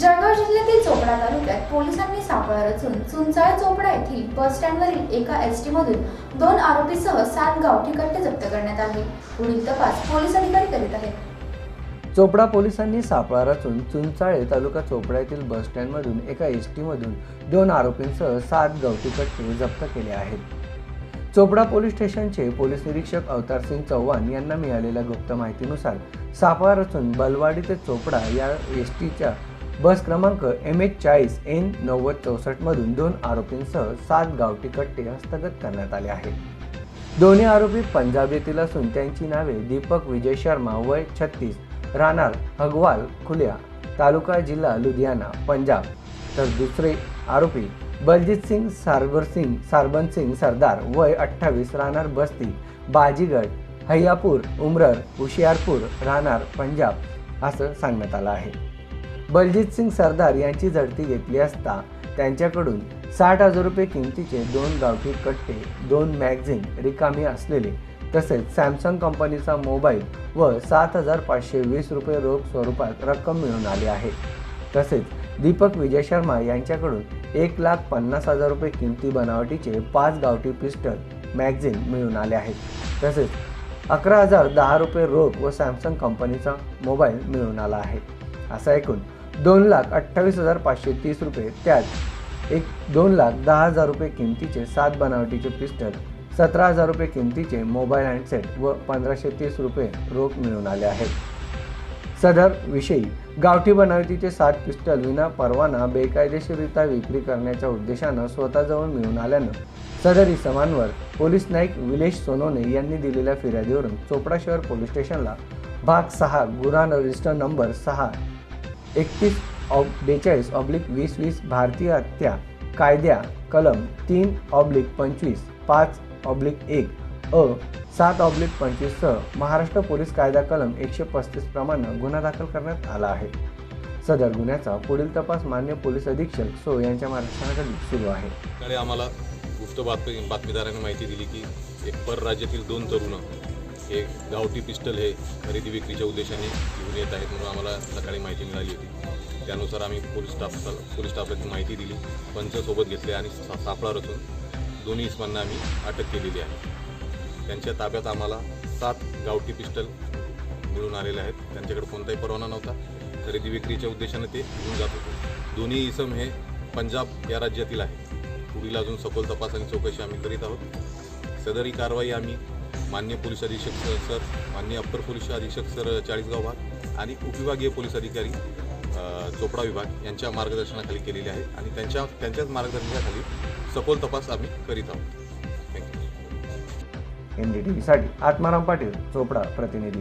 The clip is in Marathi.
जळगाव जिल्ह्यातील चोपडा तालुक्यात पोलिसांनी सापळा रचून चुंचाळ चोपडा येथील बस स्टँडवरील एका एस टी मधून दोन आरोपीसह सात गावठी कट्टे जप्त करण्यात आले. पुढील तपास पोलीस अधिकारी करीत आहेत. चोपडा पोलिसांनी सापळा रचून चुंचाळे तालुका चोपडा येथील बस स्टँडमधून एका एस टीमधून दोन आरोपींसह सात गवटी कट्टे जप्त केले आहेत. चोपडा पोलीस स्टेशनचे पोलीस निरीक्षक अवतार सिंग चव्हाण यांना मिळालेल्या गुप्त माहितीनुसार सापळा रचून बलवाडी ते चोपडा या एस टीच्या बस क्रमांक एम एच चाळीस एन नव्वद चौसष्टमधून दोन आरोपींसह सात गावठी कट्टे हस्तगत करण्यात आले आहेत दोन्ही आरोपी पंजाब येथील असून त्यांची नावे दीपक विजय शर्मा वय छत्तीस राहणार हगवाल खुल्या तालुका जिल्हा लुधियाना पंजाब. तर दुसरे आरोपी बलजीत सिंग सारबर सिंग सारबन सिंग सरदार वय अठ्ठावीस राहणार बस्ती बाजीगड हय्यापूर उमरर हुशियारपूर राहणार पंजाब असं सांगण्यात आलं आहे. बलजीत सिंग सरदार यांची झडती घेतली असता त्यांच्याकडून साठ हजार रुपये किमतीचे दोन गावठी कट्टे दोन मॅगझिन रिकामी असलेले तसेच सॅमसंग कंपनीचा मोबाईल व सात हजार पाचशे वीस रुपये रोख स्वरूपात रक्कम मिळून आली आहे. तसेच दीपक विजय शर्मा यांच्याकडून एक लाख पन्नास हजार रुपये किमती बनावटीचे पाच गावठी पिस्टल मॅगझिन मिळून आले आहेत. तसेच अकरा हजार दहा रुपये रोख व सॅमसंग कंपनीचा मोबाईल मिळून आला आहे. असं ऐकून दोन लाख अठ्ठावीस हजार पाचशे तीस रुपये त्यात. एक दोन लाख दहा हजार रुपये किमतीचे सात बनावटीचे पिस्टल सतरा हजार रुपये किमतीचे मोबाईल हँडसेट व पंधराशे तीस रुपये रोख मिळून आले आहेत. सदर विषयी गावठी बनावटीचे सात पिस्टल विना परवाना बेकायदेशीररित्या विक्री करण्याच्या उद्देशानं स्वतःजवळ मिळून आल्यानं सदर इसमांवर पोलीस नाईक विलेश सोनोने यांनी दिलेल्या फिर्यादीवरून चोपडा शहर पोलीस स्टेशनला भाग सहा गुन्हा रजिस्टर नंबर सहा एकतीस ऑब बेचाळीस ऑब्लिक वीस वीस भारतीय हत्या कायद्या कलम तीन ऑब्लिक पंचवीस पाच ऑब्लिक एक अ सात ऑब्लिक पंचवीससह महाराष्ट्र पोलीस कायदा कलम एकशे पस्तीस प्रमाणे गुन्हा दाखल करण्यात आला आहे. सदर गुन्ह्याचा पुढील तपास मान्य पोलीस अधीक्षक सो यांच्या मार्गदर्शनाखाली सुरू आहे. आम्हाला गुप्त बातमी बातमीदारांनी माहिती दिली की एक परराज्यातील दोन तरुण हे गावठी पिस्टल हे खरेदी विक्रीच्या उद्देशाने घेऊन येत आहेत म्हणून आम्हाला सकाळी माहिती मिळाली होती. त्यानुसार आम्ही पोलीस स्टाफ पोलीस स्टाफला ती माहिती दिली पंचसोबत घेतले आणि सापळा रचून दोन्ही इस्मांना आम्ही अटक केलेली आहे. त्यांच्या ताब्यात आम्हाला सात गावठी पिस्टल मिळून आलेले आहेत. त्यांच्याकडे कोणताही परवाना नव्हता. खरेदी विक्रीच्या उद्देशाने ते घेऊन जात होते. दोन्ही इसम हे पंजाब या राज्यातील आहे पुढील अजून सखोल तपास आणि चौकशी आम्ही करीत आहोत. सदर ही कारवाई आम्ही मान्य पोलीस अधीक्षक सर मान्य अप्पर पोलीस अधीक्षक सर चाळीसगाव भाग आणि उपविभागीय पोलीस अधिकारी चोपडा विभाग यांच्या मार्गदर्शनाखाली केलेली आहे आणि त्यांच्या त्यांच्याच मार्गदर्शनाखाली सखोल तपास आम्ही करीत आहोत. Thank you N D T व्हीसाठी आत्माराम पाटील चोपडा प्रतिनिधी.